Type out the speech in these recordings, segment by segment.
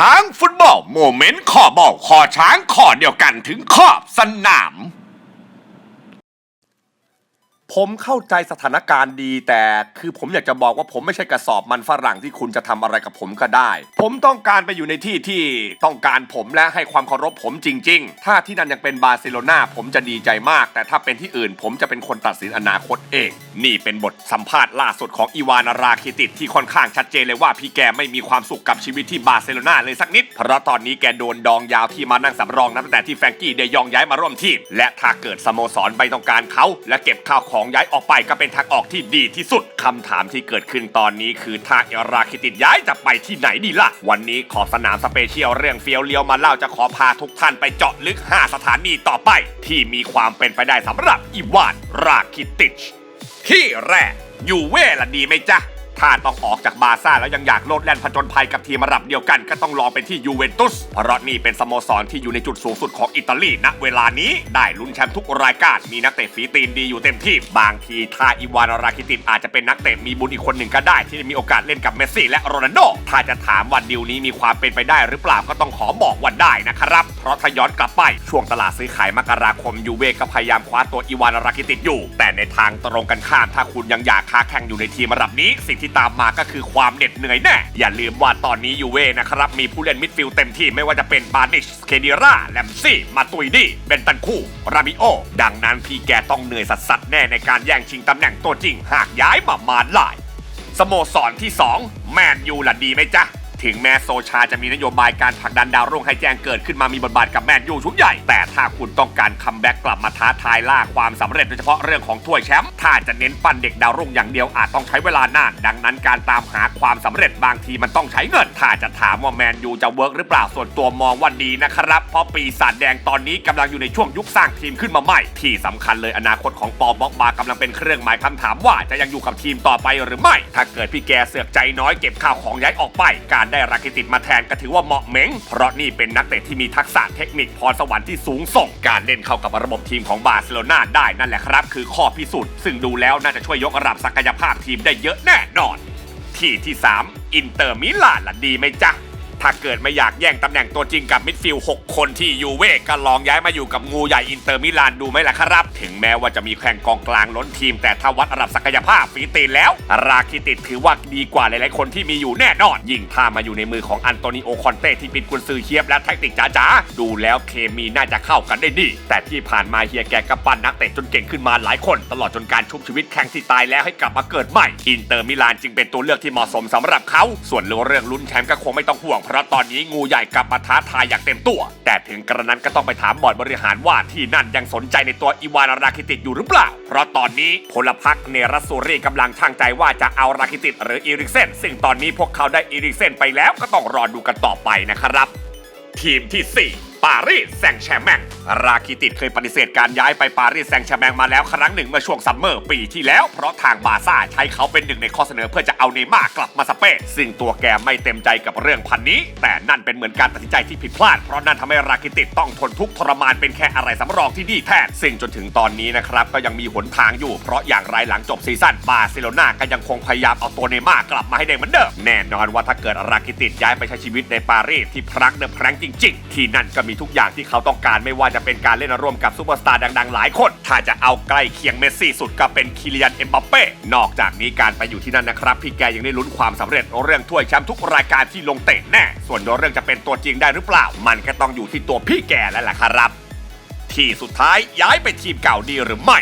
ช้างฟุตบอลโมเมนต์ขอบอลขอช้างขอเดียวกันถึงขอบสนาม ผมเข้าใจสถานการณ์ดี แต่คือผมอยากจะบอกว่าผมไม่ใช่กระสอบมันฝรั่งที่คุณจะทำอะไรกับผมก็ได้ ผมต้องการไปอยู่ในที่ที่ต้องการผมและให้ความเคารพผมจริง ๆ ถ้าที่นั่นยังเป็นบาร์เซโลนาผมจะดีใจมาก แต่ถ้าเป็นที่อื่น ผมจะเป็นคนตัดสินอนาคตเอง นี่เป็นบทสัมภาษณ์ล่าสุดของอีวานราคิติดที่ค่อนข้างชัดเจนเลยว่าพี่แกไม่มีความสุขกับชีวิตที่บาร์เซโลนาเลยสักนิด เพราะตอนนี้แกโดนดองยาวที่มานั่งสำรองนับตั้งแต่ที่แฟรงกี้เดยองย้ายมาร่วมทีมและถ้าเกิดสโมสรไม่ต้องการเขาและเก็บข้าวของย้ายออกไปก็เป็นทางออกที่ดีที่สุดคำถามที่เกิดขึ้นตอนนี้คือถ้าเอราคิติดย้ายจะไปที่ไหนดีล่ะ วันนี้ขอสนามสเปเชียลเรื่องเฟียวเลียวมาเล่าจะขอพาทุกท่านไปเจาะลึก 5 สถานีต่อไป ที่มีความเป็นไปได้สำหรับอีวานราคิติชที่แรกอยู่เวละดีไหมจ๊ะ ถ้าต้องออกจากบาร์ซ่าแล้วยังอยากโลดแล่นผจญภัยกับทีมระดับเดียวกัน ก็ต้องลองไปที่ยูเวนตุส เพราะนี่เป็นสโมสรที่อยู่ในจุดสูงสุดของอิตาลีณเวลานี้ได้ลุ้นแชมป์ทุกรายการมีนักเตะฝีตีนดีอยู่เต็มที่ บางทีถ้าอีวานราคิตินอาจจะเป็นนักเตะมีบุญอีกคนหนึ่งก็ได้ ที่จะมีโอกาสเล่นกับเมสซี่และโรนัลโดถ้าจะถามว่าดีลนี้มีความเป็นไปได้หรือเปล่าก็ต้องขอบอกว่าได้นะครับ เพราะถ้าย้อนกลับไปช่วงตลาดซื้อขายมกราคมยูเว่ก็พยายามคว้าตัวอีวานราคิตินอยู่ แต่ในทางตรงกันข้ามถ้าคุณยังอยากค้าแข่งอยู่ในทีมระดับนี้สิ่งที่ตามมาก็คือความเหน็ดเหนื่อยแน่ อย่าลืมว่าตอนนี้ยูเว่นะครับ มีผู้เล่นมิดฟิลด์เต็มที่ไม่ว่าจะเป็นบานิชเคเดีราแลมซี่ มาตุยดีเบนตันคูราบิโอ ดังนั้นพี่แกต้องเหนื่อยสัสๆแน่ในการแย่งชิงตำแหน่งตัวจริงหากย้ายมามาลาย สโมสรที่ 2 แมนยูล่ะดีไหมจ๊ะ ถึงแม้โซชาจะมีนโยบายการผลักดันดาวรุ่งให้แจ้งเกิดขึ้นมามีบทบาทกับแมนยูชุดใหญ่ แต่ถ้าคุณต้องการคัมแบ็กกลับมาท้าทายล่าความสำเร็จโดยเฉพาะเรื่องของถ้วยแชมป์ถ้าจะเน้นปั้นเด็กดาวรุ่งอย่างเดียวอาจต้องใช้เวลานานดังนั้นการตามหาความสำเร็จบางทีมันต้องใช้เงิน ถ้าจะถามว่าแมนยูจะเวิร์กหรือเปล่าส่วนตัวมองว่าดีนะครับเพราะปีศาจแดงตอนนี้กำลังอยู่ในช่วงยุคสร้างทีมขึ้นมาใหม่ ที่สำคัญเลยอนาคตของปอบ็อกบากำลังเป็นเครื่องหมายคำถามว่าจะยังอยู่กับทีมต่อไปหรือไม่ ถ้าเกิดพี่แกเสือกใจน้อยเก็บข้าวของย้ายออกไป การได้รักิติดมาแทนก็ถือว่าเหมาะเหม็ง เพราะนี่เป็นนักเตะที่มีทักษะเทคนิคพรสวรรค์ที่สูงส่ง การเล่นเข้ากับระบบทีมของบาร์เซโลนาได้นั่นแหละครับ คือข้อพิสูจน์ซึ่งดูแล้วน่าจะช่วยยกระดับศักยภาพทีมได้เยอะแน่นอน ที่ที่ 3 อินเตอร์มิลานล่ะดีไหมจ๊ะ ถ้าเกิดไม่อยากแย่งตำแหน่งตัวจริงกับมิดฟิลด์6คนที่ยูเว่ก็ลองย้ายมาอยู่กับงูใหญ่อินเตอร์มิลานดูไหมล่ะครับ ถึงแม้ว่าจะมีแข่งกองกลางล้นทีม แต่ถ้าวัดระดับศักยภาพฝีตีนแล้ว ราคิติดถือว่าดีกว่าหลายๆคนที่มีอยู่แน่นอน ยิ่งถ้ามาอยู่ในมือของอันโตนิโอคอนเต้ที่เป็นกุนซือเฮียบและแท็กติกจ๋าๆดูแล้วเคมีน่าจะเข้ากันได้ดี แต่ที่ผ่านมาเฮียแกก็ปั้นนักเตะจนเก่งขึ้นมาหลายคน ตลอดจนการชุบชีวิตแข่งที่ตายแล้วให้กลับมาเกิดใหม่อินเตอร์มิลานจึงเป็นตัวเลือกที่เหมาะสมสำหรับเขาส่วนเรื่องลุ้นแชมป์ก็คงไม่ต้องห่วงเพราะตอนนี้งูใหญ่กลับมาท้าทายอย่างเต็มตัว แต่ถึงกระนั้นก็ต้องไปถามบอร์ดบริหารว่าที่นั่นยังสนใจในตัวอีวานราคิติตอยู่หรือเปล่า เพราะตอนนี้พลพรรคเนรัสซูรีกำลังช่างใจว่าจะเอาราคิติตหรืออีริกเซนซึ่งตอนนี้พวกเขาได้อีริกเซนไปแล้วก็ต้องรอดูกันต่อไปนะครับ ทีมที่ 4 ปารีสแซงต์แชร์แมงราคิติดเคยปฏิเสธการย้ายไปปารีสแซงต์แชร์แมงมาแล้วครั้งหนึ่งเมื่อช่วงซัมเมอร์ปีที่แล้ว เพราะทางบาร์ซ่าใช้เขาเป็นหนึ่งในข้อเสนอเพื่อจะเอาเนย์ม่าร์กลับมาสเปนซึ่งตัวแกไม่เต็มใจกับเรื่องพันนี้ แต่นั่นเป็นเหมือนการตัดสินใจที่ผิดพลาด เพราะนั่นทำให้ราคิติดต้องทนทุกข์ทรมานเป็นแค่อะไรสำรองที่ดีแทนซึ่งจนถึงตอนนี้นะครับก็ยังมีหนทางอยู่ เพราะอย่างไรหลังจบซีซั่นบาร์เซโลนาก็ยังคงพยายามเอาตัวเนย์ม่าร์กลับมาให้ได้เหมือนเดิมแน่นอนว่าถ้าเกิดราคิติดย้ายไปใช้ชีวิตในปารีสที่พรักเดิมแพรงจริง ๆ ที่นั่นก็มีทุกอย่างที่เขาต้องการไม่ว่าจะเป็นการเล่นร่วมกับซูเปอร์สตาร์ดังๆ หลายคน ถ้าจะเอาใกล้เคียงเมสซี่สุดก็เป็นคิลิยนเอ็มบัปเป้นอกจากนี้การไปอยู่ที่นั่นนะครับ พี่แกยังได้ลุ้นความสำเร็จเรื่องถ้วยแชมป์ทุกรายการที่ลงเตะแน่ ส่วนเรื่องจะเป็นตัวจริงได้หรือเปล่า มันก็ต้องอยู่ที่ตัวพี่แกแล้วล่ะครับ ที่สุดท้ายย้ายไปทีมเก่าดีหรือไม่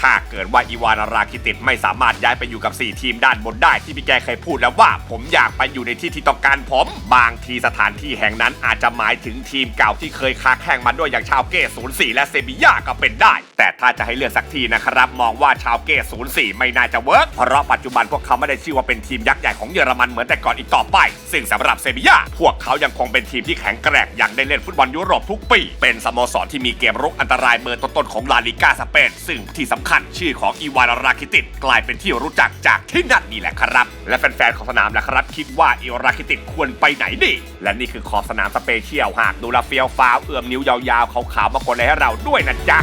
ถ้าเกิดว่าอีวานราคิติดไม่สามารถย้ายไปอยู่กับ 4 ทีมด้านบนได้ที่พี่แกเคยพูดแล้วว่า ผมอยากไปอยู่ในที่ที่ต้องการผม บางทีสถานที่แห่งนั้นอาจจะหมายถึงทีมเก่าที่เคยค้าแข่งมาด้วยอย่างชาวเก้04 และเซบีย่าก็เป็นได้ แต่ถ้าจะให้เลือกสักทีนะครับ มองว่าชาวเก้04 ไม่น่าจะเวิร์กเพราะปัจจุบันพวกเขาไม่ได้ชื่อว่าเป็นทีมยักษ์ใหญ่ของเยอรมันเหมือนแต่ก่อนอีกต่อไป ซึ่งสำหรับเซบีย่าพวกเขายังคงเป็นทีมที่แข็งแกร่งอย่างได้เล่นฟุตบอลยุโรปทุกปี เป็นสโมสรที่มีเกมรุกอันตรายเบอร์ต้นๆของลาลิกาสเปนซึ่งที่สำคัญชื่อของอีวานราคิติดกลายเป็นที่รู้จักจากที่นั่นนี่แหละครับ และแฟนๆของสนามล่ะครับ คิดว่าอีวราคิติดควรไปไหนดี และนี่คือขอบสนามสเปเชียลหากดูแลาเฟียวฟ้าเอื้อมนิ้วยาวๆขาวๆมากดเลยให้เราด้วยนะจ๊ะ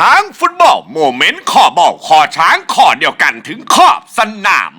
ช้างฟุตบอลโมเมนต์ขอบอกขอช้างขอเดียวกันถึงขอบสนาม